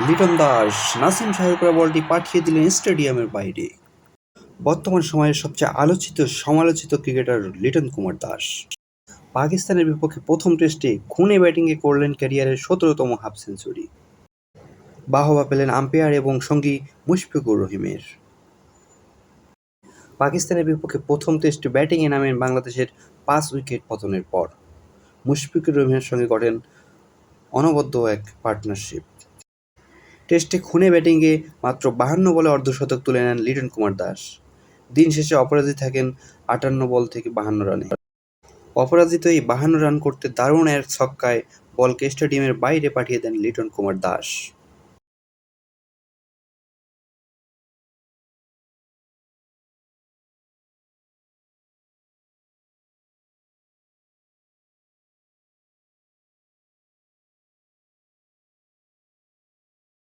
লিটন দাস, নাসিম সাহেবরা বলটি পাঠিয়ে দিলেন স্টেডিয়ামের বাইরে। বর্তমান সময়ের সবচেয়ে আলোচিত, সমালোচিত ক্রিকেটার লিটন কুমার দাস। পাকিস্তানের বিপক্ষে প্রথম টেস্টে খুনে ব্যাটিংয়ে করলেন ক্যারিয়ারের সতেরোতম হাফ সেঞ্চুরি। বাহবা পেলেন আম্পায়ার এবং সঙ্গী মুশফিকুর রহিমের। পাকিস্তানের বিপক্ষে প্রথম টেস্টে ব্যাটিংয়ে নামেন বাংলাদেশের পাঁচ উইকেট পতনের পর। মুশফিকুর রহিমের সঙ্গে গড়েন অনবদ্য এক পার্টনারশিপ। টেস্টে খুনে ব্যাটিংয়ে মাত্র বাহান্ন বলে অর্ধশতক তুলে নেন লিটন কুমার দাস। দিন শেষে অপরাজিত থাকেন আটান্ন বল থেকে বাহান্ন রানে। অপরাজিত এই বাহান্ন রান করতে দারুণ এক ছক্কায় বলকে স্টেডিয়ামের বাইরে পাঠিয়ে দেন লিটন কুমার দাস।